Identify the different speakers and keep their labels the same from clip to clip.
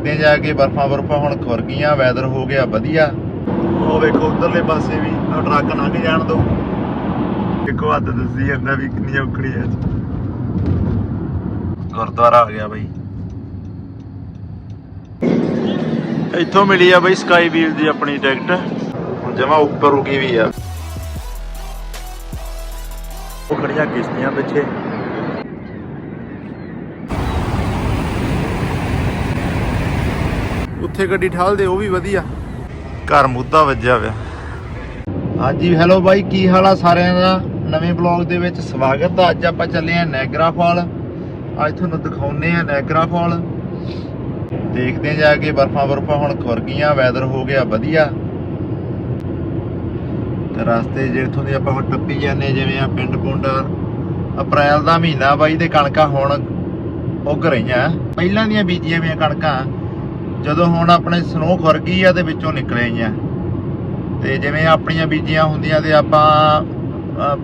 Speaker 1: ਦੇਖਦੇ ਜਾ ਕੇ ਬਰਫਾਂ ਬਰਫਾਂ ਹੁਣ ਖੁਰ ਗਈਆਂ ਵੈਦਰ ਹੋ ਗਿਆ ਵਧੀਆ। ਉਹ ਵੇਖੋ ਉਧਰਲੇ ਪਾਸੇ ਵੀ ਆਹ ਟਰੱਕ ਲੰਘ ਜਾਣ ਦੋ। ਇੱਕੋ ਹੱਥ ਦੱਸੀ ਜਾਂਦਾ ਵੀ ਕਿੰਨੀ ਔਖੜੀ ਹੈ ਗੁਰਦੁਆਰਾ ਆ ਗਿਆ ਬਾਈ। ਇੱਥੋਂ ਮਿਲੀ ਆ ਬਾਈ ਸਕਾਈ ਵੀਲ ਦੀ ਆਪਣੀ ਟਿਕਟ। ਹੁਣ ਜਮਾ ਉੱਪਰ ਰੁਕੀ ਵੀ ਆ। ਉਹ ਖੜੀਆਂ ਕਿਸ਼ਤੀਆਂ ਪਿੱਛੇ। ਉੱਥੇ ਗੱਡੀ ਠਾਲ ਦੇ ਉਹ ਵੀ ਵਧੀਆ। ਘਰ ਮੁੱਦਾ ਵੱਜਿਆ ਹੋਇਆ ਹਾਂਜੀ ਹੈਲੋ ਬਾਈ ਕੀ ਹਾਲ ਆ ਸਾਰਿਆਂ ਦਾ? ਨਵੇਂ ਬਲੌਗ ਦੇ ਵਿੱਚ ਸਵਾਗਤ ਆ। ਅੱਜ ਆਪਾਂ ਚੱਲੇ ਆ ਨੈਗਰਾ ਫਾਲ। ਅੱਜ ਤੁਹਾਨੂੰ ਦਿਖਾਉਨੇ ਆ ਨੈਗਰਾ ਫਾਲ। ਦੇਖਦੇ ਜਾ ਕੇ ਬਰਫਾਂ ਬਰਫਾਂ ਹੁਣ ਖੁਰ ਗਈਆਂ ਵੈਦਰ ਹੋ ਗਿਆ ਵਧੀਆ। ਤੇ ਰਸਤੇ ਜਿੱਥੋਂ ਦੀ ਆਪਾਂ ਹੁਣ ਟੱਪੀ ਜਾਂਦੇ ਜਿਵੇਂ ਆ ਪਿੰਡ ਪੁੰਡ ਅਪ੍ਰੈਲ ਦਾ ਮਹੀਨਾ ਬਾਈ ਤੇ ਕਣਕਾਂ ਹੁਣ ਉੱਗ ਰਹੀਆਂ। ਪਹਿਲਾਂ ਦੀਆਂ ਬੀਜੀਆਂ ਵੀਆਂ ਕਣਕਾਂ। ਜਦੋਂ ਹੁਣ ਆਪਣੇ ਸਨੋ ਖੁਰ ਗਈ ਆ ਤੇ ਵਿੱਚੋਂ ਨਿਕਲ ਆਈਆਂ ਤੇ ਜਿਵੇਂ ਆਪਣੀਆਂ ਬੀਜੀਆਂ ਹੁੰਦੀਆਂ ਤੇ ਆਪਾਂ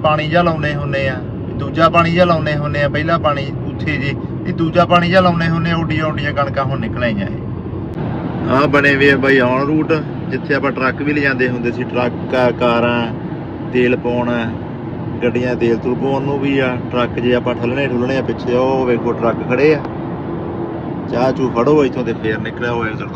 Speaker 1: ਪਾਣੀ ਜਿਹਾ ਲਾਉਨੇ ਹੁੰਨੇ ਆ, ਦੂਜਾ ਪਾਣੀ ਜਿਹਾ ਲਾਉਨੇ ਹੁੰਨੇ ਆ, ਪਹਿਲਾ ਪਾਣੀ ਉੱਥੇ ਜੀ ਇਹ ਦੂਜਾ ਪਾਣੀ ਜਿਹਾ ਲਾਉਨੇ ਹੁੰਨੇ ਆ ਉੱਡੀਆਂ ਉੱਡੀਆਂ ਕਣਕਾਂ ਹੁਣ ਨਿਕਲ ਆਈਆਂ ਇਹ। ਆ ਬਣੇ ਵੇ ਬਾਈ ਔਨ ਰੂਟ, ਜਿੱਥੇ ਆਪਾਂ ਟਰੱਕ ਵੀ ਲਿਜਾਂਦੇ ਹੁੰਦੇ ਸੀ, ਟਰੱਕ, ਕਾਰਾਂ, ਤੇਲ ਪਾਉਣ, ਗੱਡੀਆਂ ਤੇਲ ਤੂਲ ਪਾਉਣ ਨੂੰ ਵੀ ਆ, ਟਰੱਕ ਜੇ ਆਪਾਂ ਠੱਲਣੇ ਠੁੱਲਣੇ ਆ ਪਿੱਛੇ, ਉਹ ਵੇਖੋ ਟਰੱਕ ਖੜੇ ਆ। ਚਾਹ ਚੂ ਫੜੋ, ਇੱਥੋਂ ਤੇ ਫੇਰ ਨਿਕਲਿਆ ਹੋਇਆ ਇੱਧਰ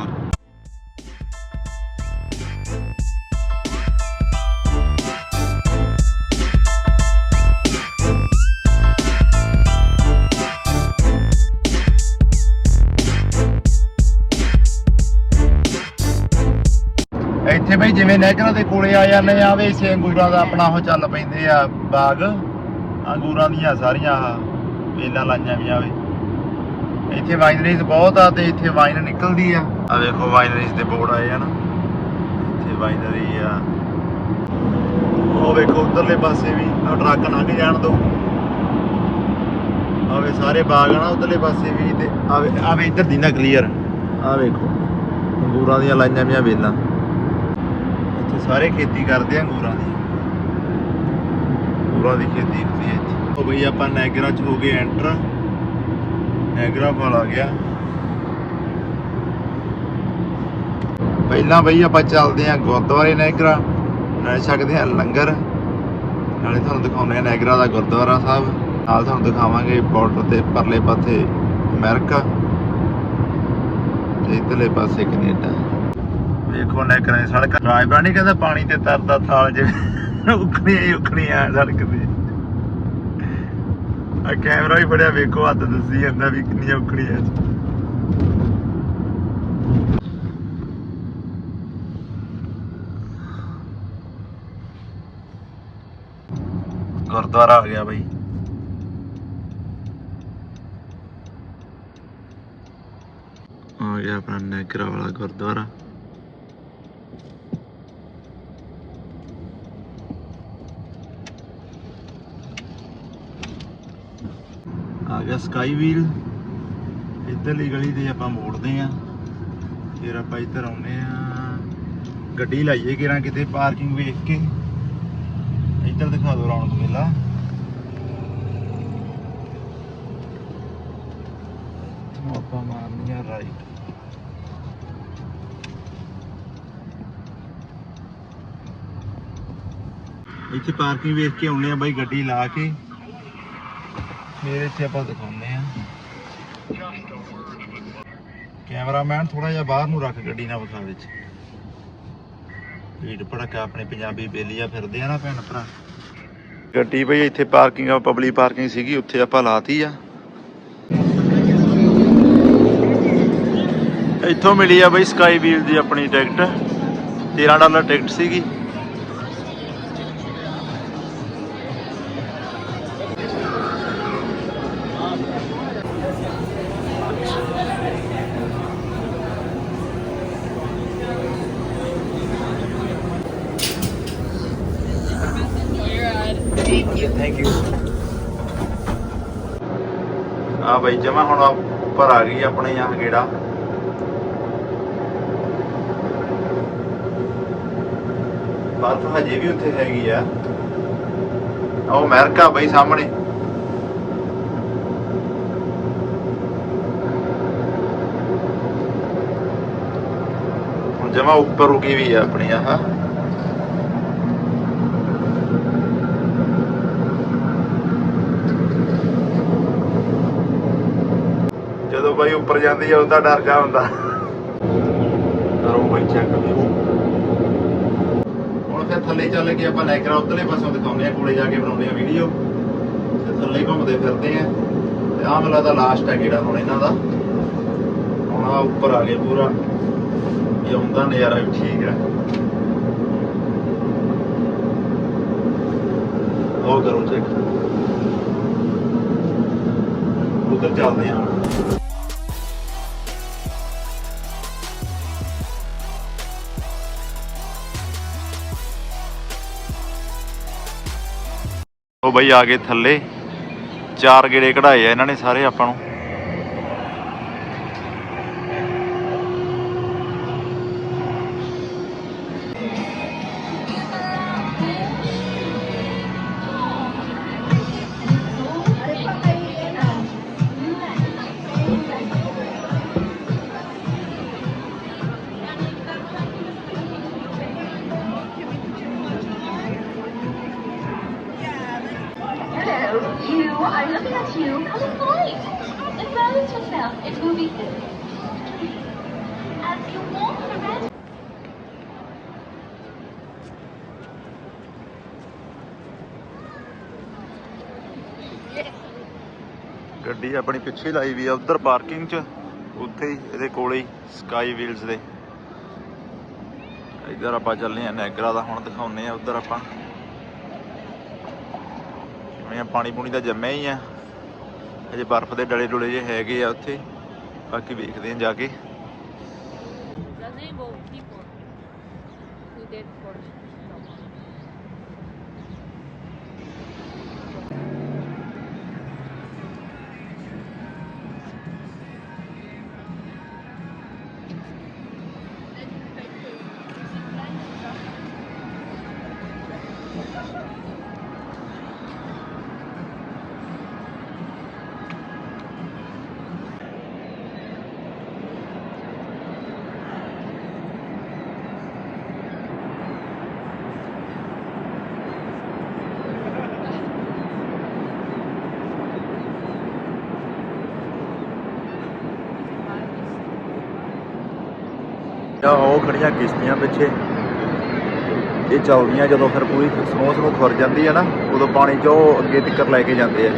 Speaker 1: ਇੱਥੇ ਬਈ ਜਿਵੇਂ ਨਹਿਰਾਂ ਦੇ ਕੋਲੇ ਆ ਜਾਂਦੇ ਆ, ਵੇ ਇਸੇ ਅੰਗੂਰਾਂ ਦਾ ਆਪਣਾ ਉਹ ਚੱਲ ਪੈਂਦੇ ਆ ਬਾਗ। ਅੰਗੂਰਾਂ ਦੀਆਂ ਸਾਰੀਆਂ ਆਹ ਵੇਲਾਂ ਲਾਈਆਂ ਵੀ। ਆਵੇ ਇੱਥੇ ਵਾਈਨਰੀਜ਼ ਬਹੁਤ ਆ ਤੇ ਇੱਥੇ ਵਾਈਨ ਨਿਕਲਦੀ ਆ। ਆ ਵੇਖੋ ਵਾਈਨਰੀਜ਼ ਦੇ ਬੋਰਡ ਆਏ ਆ ਨਾ। ਇੱਥੇ ਵਾਈਨਰੀ ਆ। ਉਹ ਵੇਖੋ ਉਧਰਲੇ ਪਾਸੇ ਵੀ ਆ ਟਰੱਕ ਲੰਘ ਜਾਣ ਦੋ। ਆਵੇ ਸਾਰੇ ਬਾਗ ਨਾ ਉਧਰਲੇ ਪਾਸੇ ਵੀ ਤੇ ਆਵੇ ਆਵੇ ਇੱਧਰ ਦੀ ਨਾ ਕਲੀਅਰ ਆ ਵੇਖੋ, ਅੰਗੂਰਾਂ ਦੀਆਂ ਲਾਈਆਂ ਵੀਆਂ ਵੇਲਾਂ। ਇੱਥੇ ਸਾਰੇ ਖੇਤੀ ਕਰਦੇ ਆ ਅੰਗੂਰਾਂ ਦੀ। ਅੰਗੂਰਾਂ ਦੀ ਖੇਤੀ ਹੁੰਦੀ ਹੈ ਇੱਥੇ। ਉਹ ਬਈ ਆਪਾਂ ਨੈਗਰਾ ਚ ਹੋ ਗਏ ਐਂਟਰ ਨੈਗਰਾ ਫਲ ਆ ਗਿਆ। ਪਹਿਲਾਂ ਬਈ ਆਪਾਂ ਚੱਲਦੇ ਆ ਗੁਰਦੁਆਰੇ ਨੈਗਰਾ, ਨਾਲੇ ਛਕਦੇ ਆ ਲੰਗਰ। ਨਾਲੇ ਤੁਹਾਨੂੰ ਦਿਖਾਉਂਦੇ ਆ ਨੈਗਰਾ ਦਾ ਗੁਰਦੁਆਰਾ ਸਾਹਿਬ। ਨਾਲ ਤੁਹਾਨੂੰ ਦਿਖਾਵਾਂਗੇ ਬਾਰਡਰ ਤੇ ਪਰਲੇ ਪਾਸੇ ਅਮਰੀਕਾ। ਤੇ ਇਧਰਲੇ ਪਾਸੇ ਕੈਨੇਡਾ। ਵੇਖੋ ਨੈਗਰਾ ਦੀ ਸੜਕ। ਰਾਜਬਾਣੀ ਕਹਿੰਦਾ ਪਾਣੀ ਤੇ ਤਰਦਾ ਥਾਲ ਜਿਵੇਂ ਉਖਣੀਆਂ ਹੀ ਉਖਣੀਆਂ ਸੜਕ ਤੇ। ਆ ਕੈਮਰਾ ਵੀ ਫੜਿਆ, ਵੇਖੋ ਹੱਥ ਦੱਸੀ ਜਾਂਦਾ ਵੀ ਕਿੰਨੀਆਂ ਉਖੜੀਆਂ ਗੁਰਦੁਆਰਾ ਆ ਗਿਆ ਬਾਈ। ਆ ਗਿਆ ਆਪਣਾ ਨੈਗਰਾ ਵਾਲਾ ਗੁਰਦੁਆਰਾ। ਆ ਗਿਆ ਸਕਾਈ ਵੀਲ, ਇੱਧਰਲੀ ਗਲੀ ਤੇ ਆਪਾਂ ਮੋੜਦੇ ਆ ਫਿਰ ਆਪਾਂ ਇੱਧਰ ਆਉਨੇ ਆ ਗੱਡੀ ਲਾਈਏ ਕਿਰਾਂ ਕਿਤੇ, ਪਾਰਕਿੰਗ ਵੇਖ ਕੇ। ਇੱਧਰ ਦਿਖਾ ਦਿਓ ਰੌਣਕ ਮੇਲਾ। ਆਪਾਂ ਮਾਰਨੀ ਆ ਰਾਈਟ ਇੱਥੇ ਪਾਰਕਿੰਗ ਵੇਖ ਕੇ ਆਉਨੇ ਆ ਬਾਈ, ਗੱਡੀ ਲਾ ਕੇ। ਫਿਰ ਇੱਥੇ ਆਪਾਂ ਦਿਖਾਉਂਦੇ ਆ ਕੈਮਰਾਮੈਨ ਥੋੜਾ ਜਿਹਾ ਬਾਹਰ ਨੂੰ ਰੱਖ ਗੱਡੀ ਨਾ ਵਿਖਾ ਵਿੱਚ। ਭੀੜ ਭੜਕਾ ਆਪਣੇ ਪੰਜਾਬੀ ਬੇਲੀਆ ਫਿਰਦੇ ਆ ਨਾ ਭੈਣ ਭਰਾ। ਗੱਡੀ ਬਈ ਇੱਥੇ ਪਾਰਕਿੰਗ ਆ ਪਬਲਿਕ ਪਾਰਕਿੰਗ ਸੀਗੀ, ਉੱਥੇ ਆਪਾਂ ਲਾਤੀ ਆ। ਇੱਥੋਂ ਮਿਲੀ ਆ ਬਈ ਸਕਾਈ ਵੀਲ ਦੀ ਆਪਣੀ ਟਿਕਟ 13 ਡਾਲਰ ਟਿਕਟ ਸੀਗੀ। ਥੈਂਕ ਯੂ ਆ ਬਈ, ਜਮਾ ਹੁਣ ਉੱਪਰ ਆ ਗਈ ਆਪਣੇ यहाँ ਗੇੜਾ। ਬਰਫ਼ ਹਜੇ ਵੀ ਉੱਥੇ ਹੈਗੀ ਆ। ਉਹ ਅਮਰੀਕਾ ਬਈ, ਸਾਹਮਣੇ। ਹੁਣ ਜਮਾ ਉੱਪਰ ਰੁਕੀ ਵੀ ਆ ਆਪਣੀ ਆਹ ਜਦੋਂ ਬਾਈ ਉੱਪਰ ਜਾਂਦੀ ਆ ਉਹਦਾ ਡਰ ਜਾ ਹੁੰਦਾ। ਕਰੋ ਬਾਈ ਚੈੱਕ ਹੁਣ ਫਿਰ ਥੱਲੇ ਚੱਲ ਕੇ ਆਪਾਂ ਨੈਕਰਾ ਉਤਲੇ ਪਾਸੋਂ ਦਿਖਾਉਂਦੇ ਆ ਕੋਲੇ ਜਾ ਕੇ ਬਣਾਉਂਦੇ ਆ ਵੀਡੀਓ ਤੇ ਥੱਲੇ ਘੁੰਮਦੇ ਫਿਰਦੇ ਆ ਤੇ ਆਹ ਮੈਨੂੰ ਲੱਗਦਾ ਲਾਸਟ ਹੈ ਕਿਹੜਾ ਹੁਣ ਇਹਨਾਂ ਦਾ। ਹੁਣ ਆ ਉੱਪਰ ਆ ਗਏ ਪੂਰਾ। ਇਹ ਆਉਂਦਾ ਨਜ਼ਾਰਾ ਵੀ ਠੀਕ ਹੈ। ਉਹ ਕਰੋ ਚੈੱਕ ਉਧਰ ਚੱਲਦੇ ਆ ਉਹ ਬਈ ਆ ਗਏ ਥੱਲੇ। ਚਾਰ ਗੇੜੇ ਕਢਾਏ ਆ ਇਹਨਾਂ ਨੇ ਸਾਰੇ ਆਪਾਂ ਨੂੰ।
Speaker 2: Hello, you. I'm looking at you. Come inside. Embarrass yourself. It's movie theater. As you walk the red
Speaker 1: ਗੱਡੀ ਆਪਣੀ ਪਿੱਛੇ ਲਾਈ ਵੀ ਆ ਉਧਰ ਪਾਰਕਿੰਗ 'ਚ ਉੱਥੇ ਹੀ ਇਹਦੇ ਕੋਲੇ ਹੀ ਸਕਾਈ ਵੀਲਸ ਦੇ ਇੱਧਰ ਆਪਾਂ ਚੱਲੇ ਆ ਨੈਗਰਾ ਦਾ ਹੁਣ ਦਿਖਾਉਨੇ ਆ ਉਧਰ ਆਪਾਂ ਮੈਂ ਪਾਣੀ ਪੂਣੀ ਦਾ ਜੰਮਿਆ ਹੀ ਆ। ਅਜੇ ਬਰਫ਼ ਦੇ ਡਲੇ ਡੁਲੇ ਜੇ ਹੈਗੇ ਆ ਉੱਥੇ। ਬਾਕੀ ਵੇਖਦੇ ਆ ਜਾ ਕੇ।
Speaker 3: gazebo people who did for
Speaker 1: ਆ ਉਹ ਖੜੀਆਂ ਕਿਸ਼ਤੀਆਂ ਪਿੱਛੇ। ਇਹ ਚੱਲਦੀਆਂ ਜਦੋਂ ਫਿਰ ਪੂਰੀ ਸਨੋ ਸਨੋ ਖੁਰ ਜਾਂਦੀ ਹੈ ਨਾ, ਉਦੋਂ ਪਾਣੀ 'ਚ ਉਹ ਅੱਗੇ ਤੱਕ ਲੈ ਕੇ ਜਾਂਦੇ ਆ।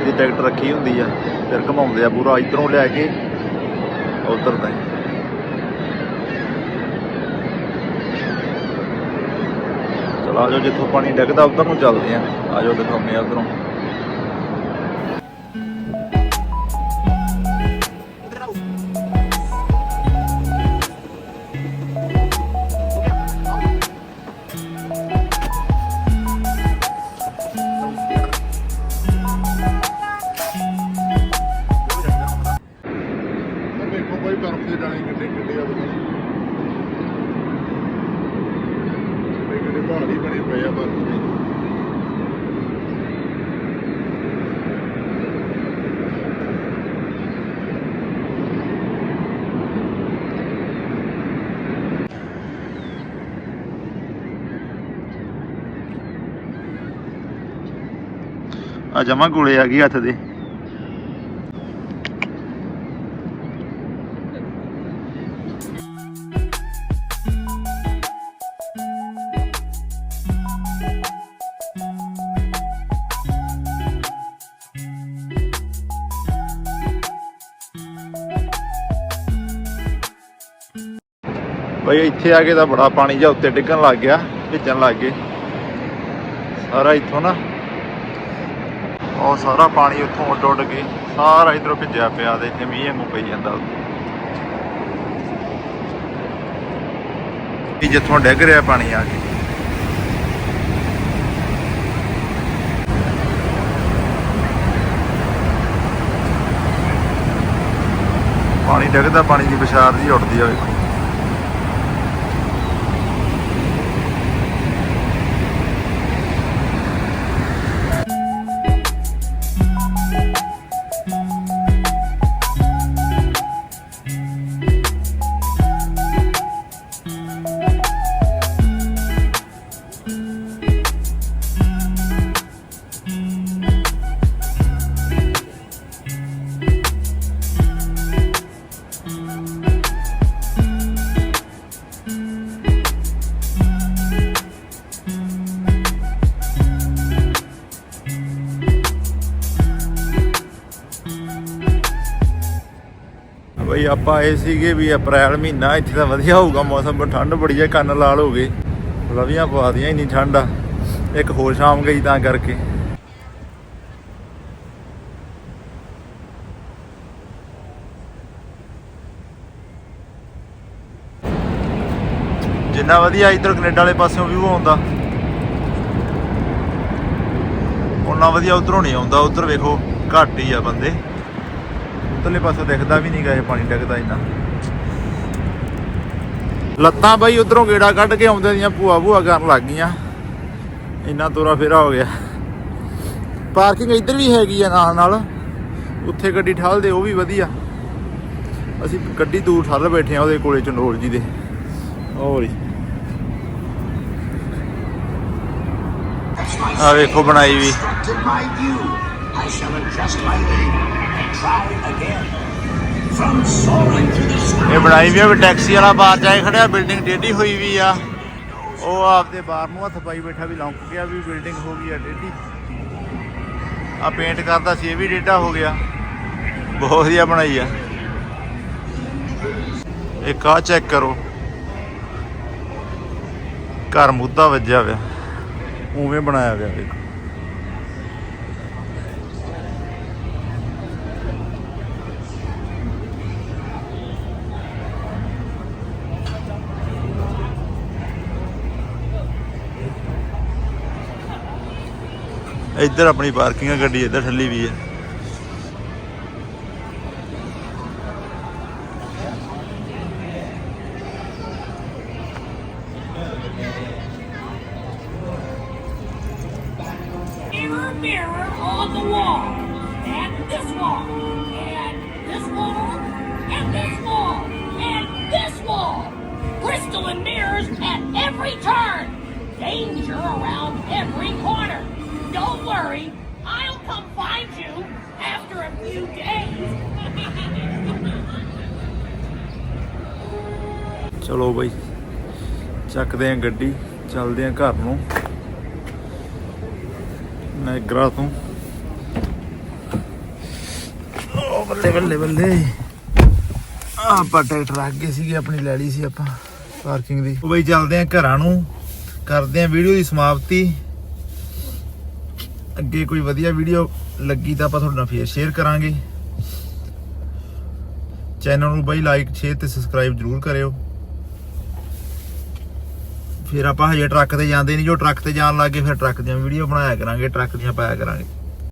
Speaker 1: ਇਹਦੀ ਟਿਕਟ ਰੱਖੀ ਹੁੰਦੀ ਆ, ਫਿਰ ਘਮਾਉਂਦੇ ਆ ਪੂਰਾ ਇਧਰੋਂ ਲੈ ਕੇ, ਉਧਰ ਤਾਈਂ। ਚਲੋ ਆਜੋ ਜਿੱਥੋਂ ਪਾਣੀ ਡਿੱਗਦਾ, ਉਧਰ ਨੂੰ ਚੱਲਦੇ ਆ। ਆਜੋ ਦਿਖਾਉਂਦੇ ਆ ਉਧਰੋਂ।
Speaker 4: ਆ
Speaker 1: ਜਮਾ ਗੋਲੇ ਆ ਗਈ ਹੱਥ ਦੇ। ਬਈ ਇੱਥੇ ਆ ਕੇ ਤਾਂ ਬੜਾ ਪਾਣੀ ਜਿਹਾ ਉੱਤੇ ਡਿੱਗਣ ਲੱਗ ਗਿਆ, ਭਿੱਜਣ ਲੱਗ ਗਏ। ਸਾਰਾ ਇੱਥੋਂ ਨਾ ਉਹ ਸਾਰਾ ਪਾਣੀ ਉੱਥੋਂ ਉੱਡ ਉੱਡ ਕੇ ਸਾਰਾ ਇਧਰੋਂ ਭਿੱਜਿਆ ਪਿਆ ਤੇ ਇੱਥੇ ਮੀਂਹ ਵਾਂਗੂ ਪਈ ਜਾਂਦਾ ਇਹ ਜਿੱਥੋਂ ਡਿੱਗ ਰਿਹਾ ਪਾਣੀ ਆ ਕੇ। ਪਾਣੀ ਡਿੱਗਦਾ, ਪਾਣੀ ਦੀ ਵਿਚਾਰ ਜੀ ਉੱਡਦੀ ਆ ਵੇਖੋ। ਬਈ ਆਪਾਂ ਆਏ ਸੀਗੇ ਵੀ ਅਪ੍ਰੈਲ ਮਹੀਨਾ, ਇੱਥੇ ਤਾਂ ਵਧੀਆ ਹੋਊਗਾ ਮੌਸਮ, ਪਰ ਠੰਡ ਬੜੀ ਹੈ ਕੰਨ ਲਾਲ ਹੋ ਗਏ। ਲਵੀਆਂ ਪਵਾ ਦੀਆਂ ਇੰਨੀ ਠੰਡ। ਆ ਇੱਕ ਹੋਰ ਸ਼ਾਮ ਗਈ ਤਾਂ ਕਰਕੇ। ਜਿੰਨਾ ਵਧੀਆ ਇਧਰ ਕੈਨੇਡਾ ਵਾਲੇ ਪਾਸਿਓਂ ਵਿਊ ਆਉਂਦਾ ਉਹਨਾਂ ਵਧੀਆ ਉਧਰੋਂ ਨਹੀਂ ਆਉਂਦਾ। ਉਧਰ ਵੇਖੋ, ਘੱਟ ਹੀ ਆ ਬੰਦੇ। ਉਧਰਲੇ ਪਾਸੋਂ ਦਿਖਦਾ ਵੀ ਨਹੀਂ ਇਹ ਪਾਣੀ ਡਿੱਗਦਾ ਇੰਨਾ। ਲੱਤਾਂ ਬਾਈ ਉਧਰੋਂ ਗੇੜਾ ਕੱਢ ਕੇ ਆਉਂਦੇ ਦੀਆਂ ਭੂਆ ਭੂਆ ਕਰਨ ਲੱਗ ਗਈਆਂ। ਇੰਨਾ ਤੋਰਾ ਫੇਰਾ ਹੋ ਗਿਆ। ਪਾਰਕਿੰਗ ਇੱਧਰ ਵੀ ਹੈਗੀ ਆ ਨਾਲ ਨਾਲ। ਉੱਥੇ ਗੱਡੀ ਠਾਲਦੇ ਉਹ ਵੀ ਵਧੀਆ। ਅਸੀਂ ਗੱਡੀ ਦੂਰ ਠੱਲ ਬੈਠੇ ਆ ਉਹਦੇ ਕੋਲੇ ਚੰਡੋਲ ਜੀ ਦੇ। ਹੋਰ ਆ ਵੇਖੋ ਬਣਾਈ ਵੀ.
Speaker 5: I shall adjust my aim
Speaker 1: ਇਹ ਬਣਾਈ ਵੀ ਆ, ਵੀ ਟੈਕਸੀ ਵਾਲਾ ਬਾਹਰ ਜਾਏ ਖੜਿਆ, ਬਿਲਡਿੰਗ ਟੇਢੀ ਹੋਈ ਵੀ ਆ। ਉਹ ਆਪਦੇ ਬਾਹਰ ਨੂੰ ਹੱਥ ਪਾਈ ਬੈਠਾ ਵੀ ਲੌਂਕ ਗਿਆ, ਵੀ ਬਿਲਡਿੰਗ ਹੋ ਗਈ ਆ ਟੇਢੀ ਆ ਪੇਂਟ ਕਰਦਾ ਸੀ, ਇਹ ਵੀ ਟੇਢਾ ਹੋ ਗਿਆ। ਬਹੁਤ ਵਧੀਆ ਬਣਾਈ ਆ। ਇੱਕ ਆ ਚੈੱਕ ਕਰੋ। ਘਰ ਮੁੱਦਾ ਵੱਜਿਆ ਹੋਇਆ। ਉਵੇਂ ਬਣਾਇਆ ਗਿਆ ਦੇਖੋ। ਇੱਧਰ ਆਪਣੀ ਪਾਰਕਿੰਗ ਆ ਗੱਡੀ ਇੱਧਰ ਠੱਲੀ ਵੀ ਹੈ
Speaker 6: mirror, mirror on the wall, and this wall, and this wall, and this wall, and this wall. Crystalline mirrors at every turn. Danger around every corner. Don't worry, I'll come find you after a few days.
Speaker 1: ਚਲੋ ਬਈ ਚੱਕਦੇ ਆਂ ਗੱਡੀ ਚੱਲਦੇ ਆਂ ਘਰ ਨੂੰ। ਨੈਗਰਾ ਤੋਂ। ਓ ਬੱਲੇ ਬੱਲੇ ਬੱਲੇ। ਆਪਾਂ ਟਰੈਕਟਰ ਅੱਗੇ ਸੀਗੇ ਆਪਣੀ ਲੈ ਲਈ ਸੀ ਆਪਾਂ ਪਾਰਕਿੰਗ ਦੀ। ਉਹ ਬਈ ਚੱਲਦੇ ਆਂ ਘਰਾਂ ਨੂੰ ਕਰਦੇ ਆਂ ਵੀਡੀਓ ਦੀ ਸਮਾਪਤੀ। ਅੱਗੇ ਕੋਈ ਵਧੀਆ ਵੀਡੀਓ ਲੱਗੀ ਤਾਂ ਆਪਾਂ ਤੁਹਾਡੇ ਨਾਲ ਫੇਰ ਸ਼ੇਅਰ ਕਰਾਂਗੇ। ਚੈਨਲ ਨੂੰ ਬਈ ਲਾਈਕ ਸ਼ੇਅਰ ਤੇ ਸਬਸਕ੍ਰਾਈਬ ਜਰੂਰ ਕਰਿਓ। ਫਿਰ ਆਪਾਂ ਹਜੇ ਟਰੱਕ ਤੇ ਜਾਂਦੇ ਨਹੀਂ ਜੋ ਟਰੱਕ ਤੇ ਜਾਣ ਲੱਗੇ ਫਿਰ ਟਰੱਕ ਦੀਆਂ ਵੀਡੀਓ ਬਣਾਇਆ ਕਰਾਂਗੇ ਟਰੱਕ ਦੀਆਂ ਪਾਇਆ ਕਰਾਂਗੇ।